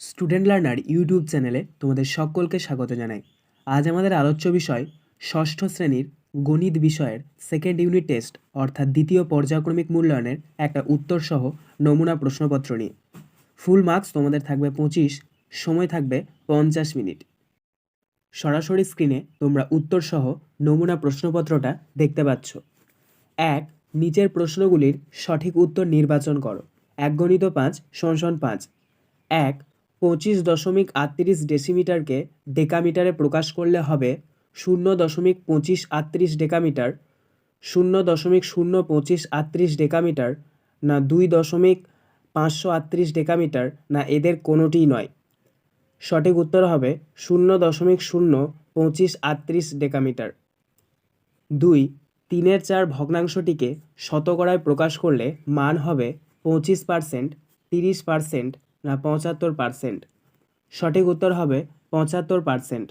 Student learner YouTube চ্যানেলে তোমাদের সকলকে স্বাগত জানাই। আজ আমাদের আলোচ্য বিষয় ষষ্ঠ শ্রেণির গণিত বিষয়ের সেকেন্ড ইউনিট টেস্ট অর্থাৎ দ্বিতীয় পর্যায়ক্রমিক মূল্যায়নের একটা উত্তরসহ নমুনা প্রশ্নপত্র নিয়ে। ফুল মার্কস তোমাদের থাকবে পঁচিশ, সময় থাকবে পঞ্চাশ মিনিট। সরাসরি স্ক্রিনে তোমরা উত্তরসহ নমুনা প্রশ্নপত্রটা দেখতে পাচ্ছ। এক, নিচের প্রশ্নগুলির সঠিক উত্তর নির্বাচন করো। এক গণিত পাঁচ শোষণ পাঁচ। এক পঁচিশ দশমিক আটত্রিশ ডেসিমিটারকে ডেকামিটারে প্রকাশ করলে হবে শূন্য দশমিক পঁচিশ আটত্রিশ ডেকামিটার, শূন্য দশমিক শূন্য পঁচিশ আটত্রিশ ডেকামিটার না দুই দশমিক পাঁচশো আটত্রিশ ডেকামিটার না এদের কোনোটিই নয়। সঠিক উত্তর হবে শূন্য দশমিক শূন্য পঁচিশ আটত্রিশ ডেকামিটার। দুই, তিনের চার ভগ্নাংশটিকে শতকরায় প্রকাশ করলে মান হবে পঁচিশ পার্সেন্ট, তিরিশ পার্সেন্ট না পঁচাত্তর পার্সেন্ট সঠিক উত্তর হবে পঁচাত্তর পার্সেন্ট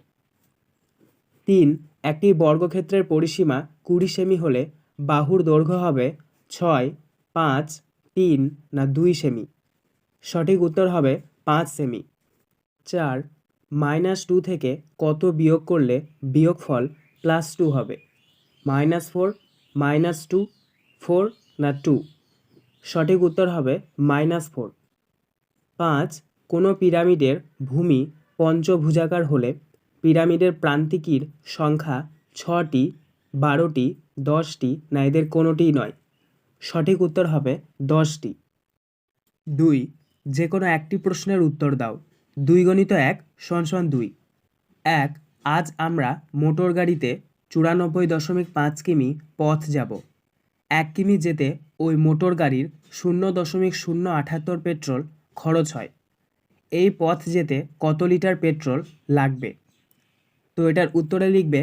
তিন, একটি বর্গক্ষেত্রের পরিসীমা কুড়ি সেমি হলে বাহুর দৈর্ঘ্য হবে ছয়, পাঁচ, তিন না দুই সেমি। সঠিক উত্তর হবে পাঁচ সেমি। চার, মাইনাস টু থেকে কত বিয়োগ করলে বিয়োগফল প্লাস টু হবে? Minus four, minus two, four না টু? সঠিক উত্তর হবে মাইনাস ফোর। পাঁচ, কোনো পিরামিডের ভূমি পঞ্চভুজাকার হলে পিরামিডের প্রান্তিকের সংখ্যা ছটি, বারোটি, দশটি, না এদের কোনোটিই নয়। সঠিক উত্তর হবে দশটি। দুই যে কোনো একটি প্রশ্নের উত্তর দাও। দুই গণিত এক সমান দুই। এক, আজ আমরা মোটর গাড়িতে চুরানব্বই দশমিক পাঁচ কিমি পথ যাব। এক কিমি যেতে ওই মোটর গাড়ির শূন্য দশমিক শূন্য আটাত্তর পেট্রোল খরচ হয়। এই পথ যেতে কত লিটার পেট্রোল লাগবে? তো এটার উত্তরে লিখবে,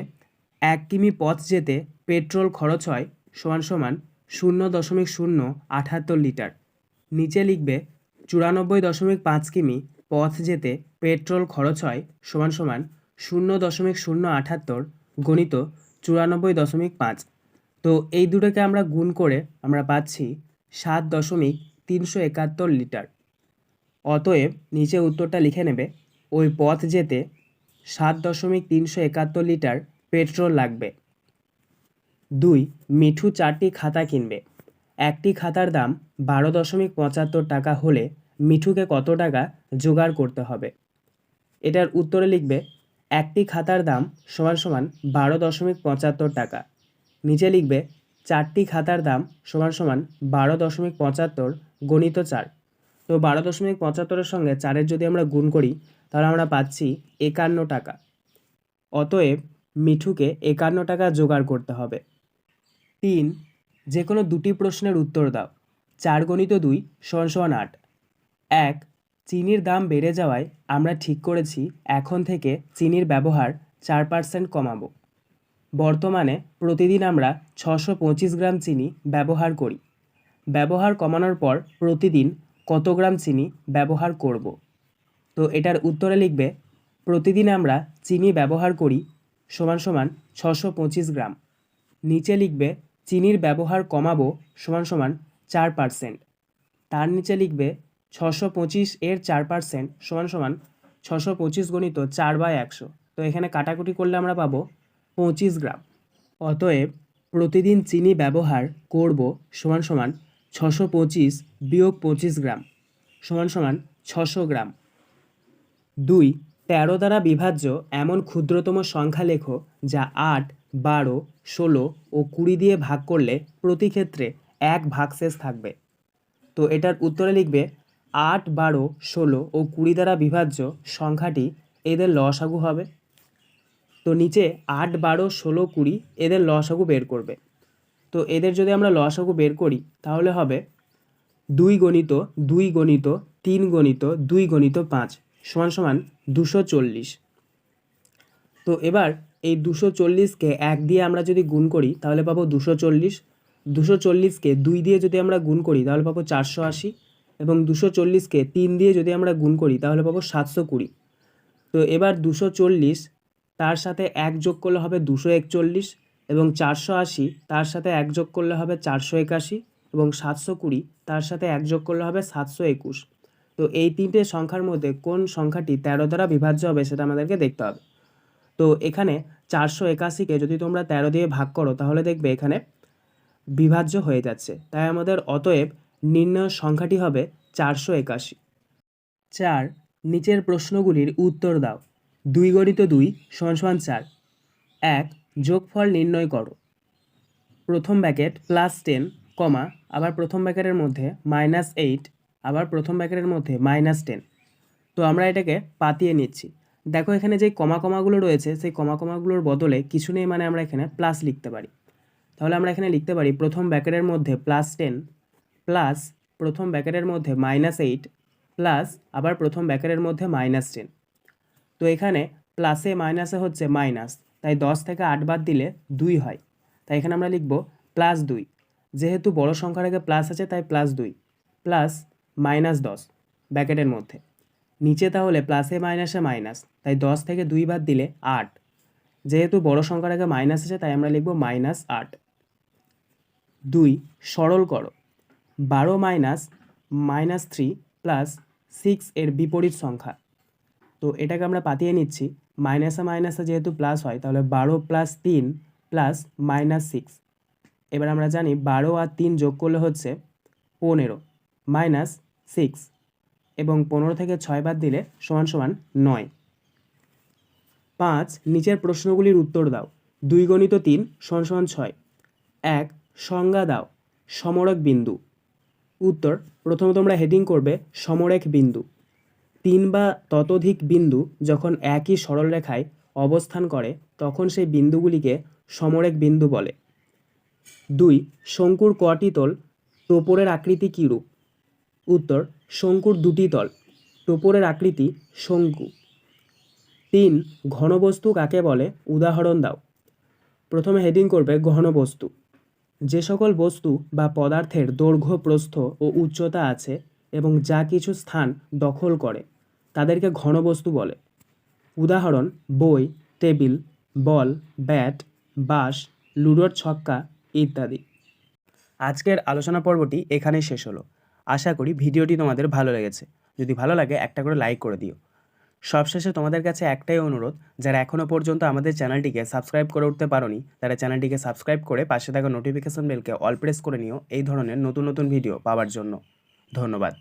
এক কিমি পথ যেতে পেট্রোল খরচ হয় সমান সমান শূন্য দশমিক শূন্য আটাত্তর লিটার। নিচে লিখবে, চুরানব্বই দশমিক পাঁচ কিমি পথ যেতে পেট্রোল খরচ হয় সমান সমান শূন্য দশমিক শূন্য আটাত্তর গণিত চুরানব্বই দশমিক পাঁচ। তো এই দুটোকে আমরা গুণ করে আমরা পাচ্ছি সাত দশমিক তিনশো একাত্তর লিটার। অতএব নিচে উত্তরটা লিখে নেবে, ওই পথ যেতে সাত দশমিক তিনশো একাত্তর লিটার পেট্রোল লাগবে। দুই, মিঠু চারটি খাতা কিনবে। একটি খাতার দাম বারো দশমিক পঁচাত্তর টাকা হলে মিঠুকে কত টাকা জোগাড় করতে হবে? এটার উত্তরে লিখবে, একটি খাতার দাম সমান সমান বারো দশমিক পঁচাত্তর টাকা। নিচে লিখবে, চারটি খাতার দাম সমান সমান বারো দশমিক পঁচাত্তর গণিত চার। তো বারো দশমিক পঁচাত্তরের সঙ্গে চারের যদি আমরা গুণ করি, তাহলে আমরা পাচ্ছি একান্ন টাকা। অতএব মিঠুকে একান্ন টাকা জোগাড় করতে হবে। তিন যে কোনো দুটি প্রশ্নের উত্তর দাও। চার গণিত দুই, সমান সমান আট। এক, চিনির দাম বেড়ে যাওয়ায় আমরা ঠিক করেছি, এখন থেকে চিনির ব্যবহার চার পার্সেন্ট কমাবো। বর্তমানে প্রতিদিন আমরা ছশো পঁচিশ গ্রাম চিনি ব্যবহার করি। ব্যবহার কমানোর পর প্রতিদিন কত গ্রাম চিনি ব্যবহার করব? তো এটার উত্তরে লিখবে, প্রতিদিন আমরা চিনি ব্যবহার করি সমান সমান ছশো পঁচিশ গ্রাম। নিচে লিখবে, চিনির ব্যবহার কমাবো সমান সমান চার পার্সেন্ট তার নিচে লিখবে, ছশো পঁচিশ এর চার পার্সেন্ট সমান সমান ছশো পঁচিশ গণিত চার বাই একশো। তো এখানে কাটাকুটি করলে আমরা পাবো পঁচিশ গ্রাম। অতএব প্রতিদিন চিনি ব্যবহার করব সমান সমান ছশো পঁচিশ বিয়োগ পঁচিশ গ্রাম সমান সমান ছশো গ্রাম। দুই, তেরো দ্বারা বিভাজ্য এমন ক্ষুদ্রতম সংখ্যা লেখো যা আট, বারো, ষোলো ও কুড়ি দিয়ে ভাগ করলে প্রতি ক্ষেত্রে এক ভাগশেষ থাকবে। তো এটার উত্তরে লিখবে, আট, বারো, ষোলো ও কুড়ি দ্বারা বিভাজ্য সংখ্যাটি এদের লসাগু হবে। তো নিচে আট, বারো, ষোলো, কুড়ি এদের লসাগু বের করবে। তো এদের যদি আমরা লসাগু বের করি, তাহলে হবে দুই গণিত দুই গণিত, তিন গণিত, দুই গণিত পাঁচ সমান সমান দুশো চল্লিশ। তো এবার এই দুশো চল্লিশকে এক দিয়ে আমরা যদি গুণ করি, তাহলে পাবো দুশো চল্লিশ। দুশো চল্লিশকে দুই দিয়ে যদি আমরা গুণ করি, তাহলে পাবো চারশো আশি। এবং দুশো চল্লিশকে তিন দিয়ে যদি আমরা গুণ করি, তাহলে পাবো সাতশো কুড়ি। তো এবার দুশো চল্লিশ, তার সাথে এক যোগ করলে হবে দুশো একচল্লিশ। এবং চারশো আশি, তার সাথে এক যোগ করলে হবে চারশো একাশি এবং সাতশো কুড়ি, তার সাথে এক যোগ করলে হবে সাতশো একুশ। তো এই তিনটে সংখ্যার মধ্যে কোন সংখ্যাটি তেরো দ্বারা বিভাজ্য হবে সেটা আমাদেরকে দেখতে হবে। তো এখানে চারশো একাশিকে যদি তোমরা তেরো দিয়ে ভাগ করো, তাহলে দেখবে এখানে বিভাজ্য হয়ে যাচ্ছে। তাই আমাদের অতএব নির্ণয় সংখ্যাটি হবে চারশো একাশি। চার, নিচের প্রশ্নগুলির উত্তর দাও। দুই গণিত দুই, সমান সমান চার। এক যোগফল নির্ণয় করো। প্রথম ব্যাকেট প্লাস টেন কমা, আবার প্রথম ব্যাকেটের মধ্যে মাইনাস এইট আবার প্রথম ব্যাকেটের মধ্যে মাইনাস টেন তো আমরা এটাকে পাতিয়ে নিচ্ছি। দেখো এখানে যে কমা কমাগুলো রয়েছে, সেই কমা কমাগুলোর বদলে কিছু নেই মানে আমরা এখানে প্লাস লিখতে পারি। তাহলে আমরা এখানে লিখতে পারি প্রথম ব্যাকেটের মধ্যে প্লাস টেন প্লাস প্রথম ব্যাকেটের মধ্যে মাইনাস এইট প্লাস আবার প্রথম ব্যাকেটের মধ্যে মাইনাস টেন তো এখানে প্লাসে মাইনাসে হচ্ছে মাইনাস তাই দশ থেকে আট বাদ দিলে দুই হয়। তাই এখানে আমরা লিখব প্লাস দুই। যেহেতু বড় সংখ্যার আগে প্লাস আছে, তাই প্লাস দুই। প্লাস মাইনাস দশ ব্যাকেটের মধ্যে। নিচে তাহলে প্লাসে মাইনাসে মাইনাস তাই দশ থেকে দুই বাদ দিলে আট। যেহেতু বড় সংখ্যার আগে মাইনাস আছে, তাই আমরা লিখব মাইনাস আট। দুই, সরল করো। বারো minus minus three plus six এর বিপরীত সংখ্যা। তো এটাকে আমরা পাতিয়ে নিচ্ছি। মাইনাসে মাইনাসে যেহেতু প্লাস হয়, তাহলে বারো প্লাস তিন প্লাস মাইনাস সিক্স এবার আমরা জানি বারো আর তিন যোগ করলে হচ্ছে পনেরো মাইনাস সিক্স এবং পনেরো থেকে ছয় বাদ দিলে সমান সমান নয়। পাঁচ, নিচের প্রশ্নগুলির উত্তর দাও। দুই গণিত তিন সমান সমান ছয়। এক, সংজ্ঞা দাও। সমরক বিন্দু। উত্তর প্রথমত আমরা হেডিং করবে সমরেখ বিন্দু। তিন বা ততোধিক বিন্দু যখন একই সরলরেখায় অবস্থান করে, তখন সেই বিন্দুগুলিকে সমরেখ বিন্দু বলে। দুই, শঙ্কুর কটি তল টোপরের আকৃতি কীরূপ? উত্তর, শঙ্কুর দুটি তল, টোপরের আকৃতি শঙ্কু। তিন, ঘনবস্তু কাকে বলে? উদাহরণ দাও। প্রথমে হেডিং করবে ঘনবস্তু। যে সকল বস্তু বা পদার্থের দৈর্ঘ্য, প্রস্থ ও উচ্চতা আছে এবং যা কিছু স্থান দখল করে তাদেরকে ঘনবস্তু বলে। উদাহরণ, বই, টেবিল, বল, ব্যাট, বাঁশ, লুডোর ছক্কা ইত্যাদি। আজকের আলোচনা পর্বটি এখানেই শেষ হলো। আশা করি ভিডিওটি তোমাদের ভালো লেগেছে। যদি ভালো লাগে, একটা করে লাইক করে দিও। সবশেষে তোমাদের কাছে একটাই অনুরোধ, যারা এখনও পর্যন্ত আমাদের চ্যানেলটিকে সাবস্ক্রাইব করে উঠতে পারোনি, তারা চ্যানেলটিকে সাবস্ক্রাইব করে পাশে থাকা নোটিফিকেশন বেলকে অল প্রেস করে নিও, এই ধরনের নতুন নতুন ভিডিও পাওয়ার জন্য। ধন্যবাদ।